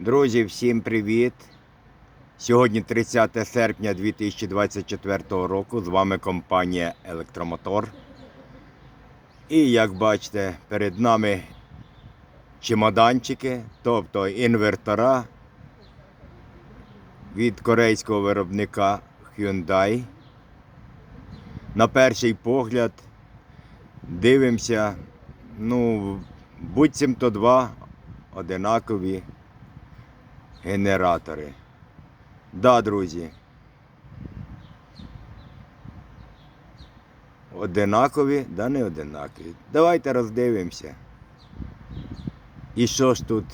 Друзі, всім привіт! Сьогодні 30 серпня 2024 року. З вами компанія Електромотор. І як бачите, перед нами чемоданчики, тобто інвертора від корейського виробника Hyundai. На перший погляд дивимося, ну, буцімто два одинакові генератори. Да, друзі. Одинакові, да не одинакові. Давайте роздивимося. І що ж тут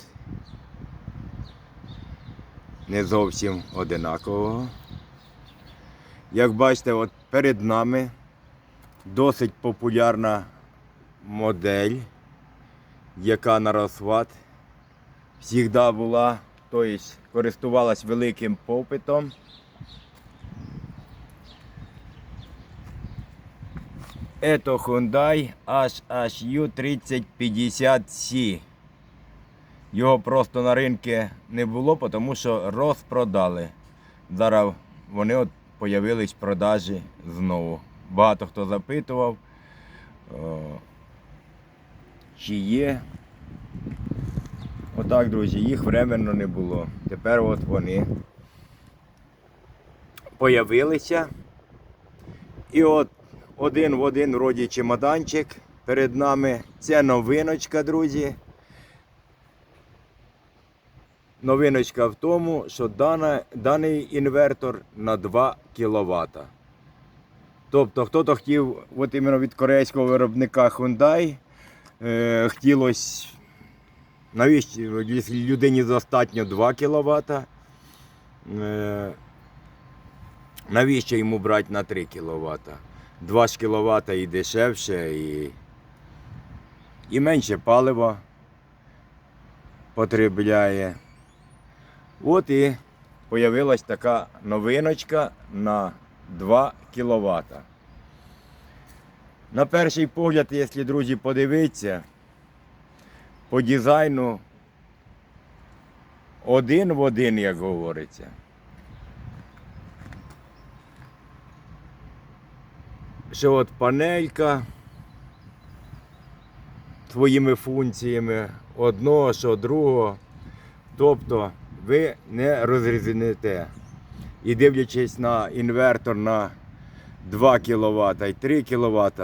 не зовсім одинакового. Як бачите, от перед нами досить популярна модель, яка на розхват завжди була, тобто користувалась великим попитом. Это Hyundai HHU 3050C. Його просто на ринку не було, тому що розпродали. Зараз вони от появились в продажі знову. Багато хто запитував, чи є. Отак, друзі, їх временно не було. Тепер от вони появилися. І от один в один вроді чемоданчик перед нами. Це новиночка, друзі. Новиночка в тому, що дана, даний інвертор на 2 кВт. Тобто, хто-то хотів, от іменно від корейського виробника Hyundai, е, хотілося, навіщо, якщо людині достатньо 2 кВт, е, навіщо йому брати на 3 кВт? 2 ж кВт і дешевше, і, і менше палива потребляє. От і появилась така новиночка на 2 кВт. На перший погляд, якщо, друзі, подивитися, по дизайну один в один, як говориться. Що от панелька своїми функціями одного, що другого. Тобто ви не розрізните. І дивлячись на інвертор на 2 кВт і 3 кВт,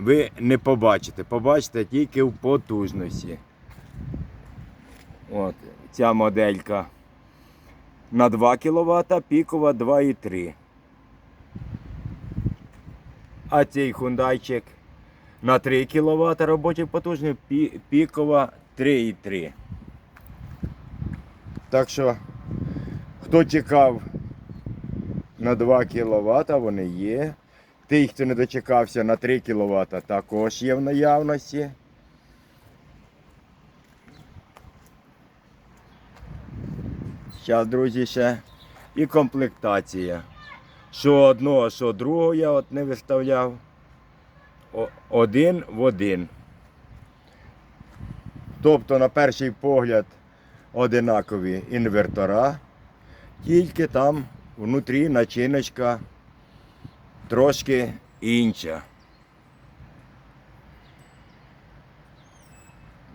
ви не побачите. Побачите тільки в потужності. От, ця моделька на 2 кВт, пікова 2,3. А цей хундайчик на 3 кВт робочий потужний, пікова 3,3. Так що, хто чекав на 2 кВт, вони є. Тих, хто не дочекався на 3 кВт, також є в наявності. Зараз, друзі, ще і комплектація. Що одного, що другого я от не виставляв. Один в один. Тобто, на перший погляд, одинакові інвертора, тільки там внутрі начиночка трошки інша.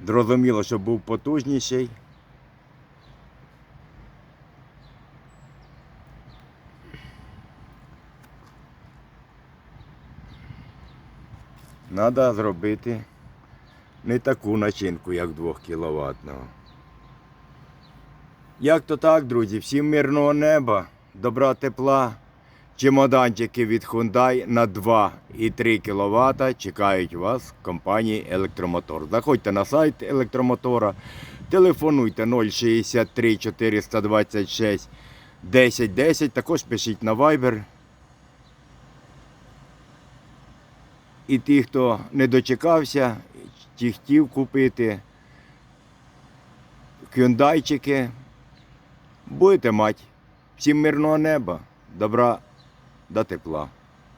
Зрозуміло, що був потужніший. Треба зробити не таку начинку, як 2 кВт. Як то так, друзі, всім мирного неба, добра тепла. Чемоданчики від Hyundai на 2 і 3 кВт чекають вас в компанії Електромотор. Заходьте на сайт електромотора, телефонуйте 063 426 1010, також пишіть на Viber. І ті, хто не дочекався, ті хотів купити кюндайчики, будете мати. Всім мирного неба, добра до тепла.